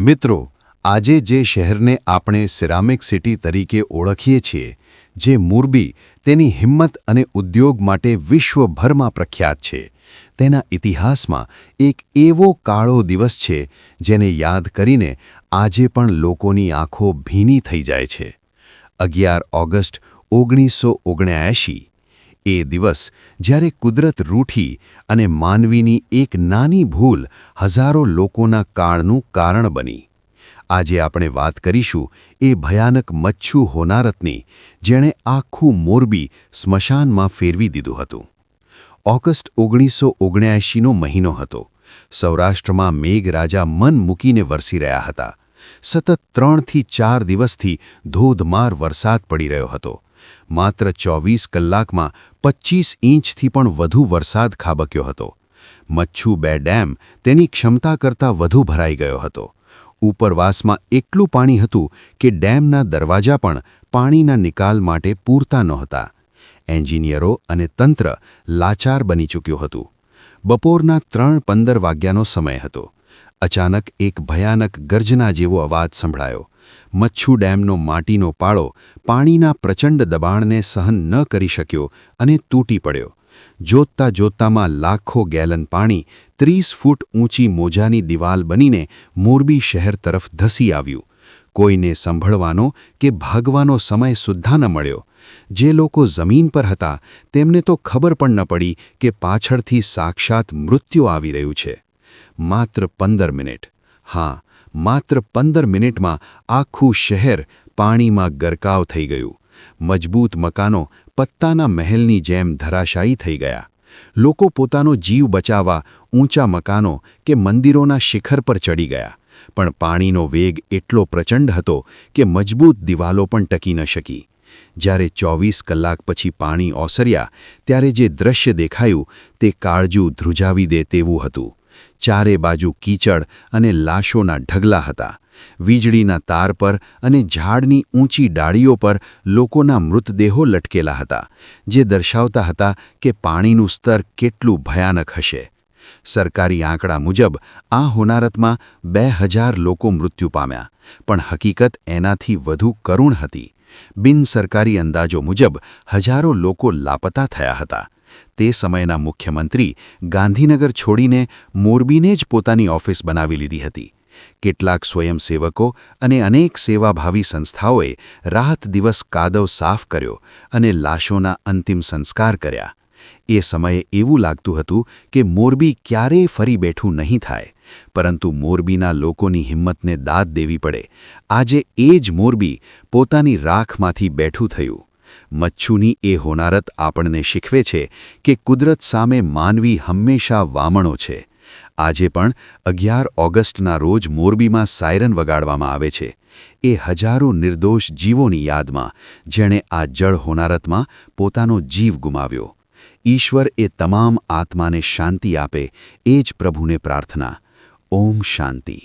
મિત્રો, આજે જે શહેરને આપણે સિરામિક સિટી તરીકે ઓળખીએ છીએ, જે મોરબી તેની હિંમત અને ઉદ્યોગ માટે વિશ્વભરમાં પ્રખ્યાત છે, તેના ઇતિહાસમાં એક એવો કાળો દિવસ છે, જેને યાદ કરીને આજે પણ લોકોની આંખો ભીની થઈ જાય છે. અગિયાર ઓગસ્ટ ઓગણીસો ઓગણ્યાએંશી એ દિવસ જ્યારે કુદરત રૂઠી અને માનવીની એક નાની ભૂલ હજારો લોકોના કાળનું કારણ બની. આજે આપણે વાત કરીશું એ ભયાનક મચ્છુ હોનારતની, જેણે આખું મોરબી સ્મશાનમાં ફેરવી દીધું હતું. ઓગસ્ટ ઓગણીસો ઓગણ્યાએંશીનો મહિનો હતો. સૌરાષ્ટ્રમાં મેઘરાજા મન મૂકીને વરસી રહ્યા હતા. સતત ત્રણથી ચાર દિવસથી ધોધમાર વરસાદ પડી રહ્યો હતો. માત્ર ચોવીસ કલાકમાં પચ્ચીસ ઇંચથી પણ વધુ વરસાદ ખાબક્યો હતો. મચ્છુ બે ડેમ તેની ક્ષમતા કરતાં વધુ ભરાઈ ગયો હતો. ઉપરવાસમાં એટલું પાણી હતું કે ડેમના દરવાજા પણ પાણીના નિકાલ માટે પૂરતા નહોતા. એન્જિનિયરો અને તંત્ર લાચાર બની ચૂક્યું હતું. બપોરના ત્રણ પંદર વાગ્યાનો સમય હતો. અચાનક એક ભયાનક ગર્જના જેવો અવાજ સંભળાયો. મચ્છુ ડેમનો માટીનો પાળો પાણીના પ્રચંડ દબાણને સહન ન કરી શક્યો અને તૂટી પડ્યો. જોતતા જોતતામાં લાખો ગેલન પાણી ત્રીસ ફૂટ ઊંચી મોજાની દિવાલ બનીને મોરબી શહેર તરફ ધસી આવ્યું. કોઈને સંભળવાનો કે ભાગવાનો સમય સુદ્ધા ન મળ્યો. જે લોકો જમીન પર હતા તેમને તો ખબર પણ ન પડી કે પાછળથી સાક્ષાત મૃત્યુ આવી રહ્યું છે. માત્ર પંદર મિનિટ. હા, માત્ર પંદર મિનિટમાં આખું શહેર પાણીમાં ગરકાવ થઈ ગયું. મજબૂત મકાનો પત્તાના મહેલની જેમ ધરાશાયી થઈ ગયા. લોકો પોતાનો જીવ બચાવવા ઊંચા મકાનો કે મંદિરોના શિખર પર ચડી ગયા. પણ પાણીનો વેગ એટલો પ્રચંડ હતો કે મજબૂત દિવાલો પણ ટકી ન શકી. જ્યારે ચોવીસ કલાક પછી પાણી ઓસર્યા, ત્યારે જે દ્રશ્ય દેખાયું તે કાળજું ધ્રુજાવી દે તેવું હતું. ચારે બાજુ કીચડ અને લાશોના ઢગલા હતા. વીજળીના તાર પર અને ઝાડની ઊંચી ડાળીઓ પર લોકોના મૃતદેહો લટકેલા હતા, જે દર્શાવતા હતા કે પાણીનું સ્તર કેટલું ભયાનક હશે. સરકારી આંકડા મુજબ, આ હોનારતમાં બે હજાર લોકો મૃત્યુ પામ્યા, પણ હકીકત એનાથી વધુ કરુણ હતી. બિનસરકારી અંદાજો મુજબ, હજારો લોકો લાપતા થયા હતા. તે સમયના મુખ્યમંત્રી ગાંધીનગર છોડીને મોરબીને જ પોતાની ઓફિસ બનાવી લીધી હતી. કેટલાક સ્વયંસેવકો અને અનેક સેવાભાવી સંસ્થાઓએ રાત દિવસ કાદવ સાફ કર્યો અને લાશોના અંતિમ સંસ્કાર કર્યા. એ સમયે એવું લાગતું હતું કે મોરબી ક્યારેય ફરી બેઠું નહીં થાય, પરંતુ મોરબીના લોકોની હિંમતને દાદ દેવી પડે. આજે એ જ મોરબી પોતાની રાખમાંથી બેઠું થયું. મચ્છુની એ હોનારત આપણને શીખવે છે કે કુદરત સામે માનવી હંમેશા વામણો છે. આજે પણ અગિયાર ઓગસ્ટના રોજ મોરબીમાં સાયરન વગાડવામાં આવે છે. એ હજારો નિર્દોષ જીવોની યાદમાં, જેણે આ જળ હોનારતમાં પોતાનો જીવ ગુમાવ્યો. ઈશ્વર એ તમામ આત્માને શાંતિ આપે, એ જ પ્રભુને પ્રાર્થના. ઓમ શાંતિ.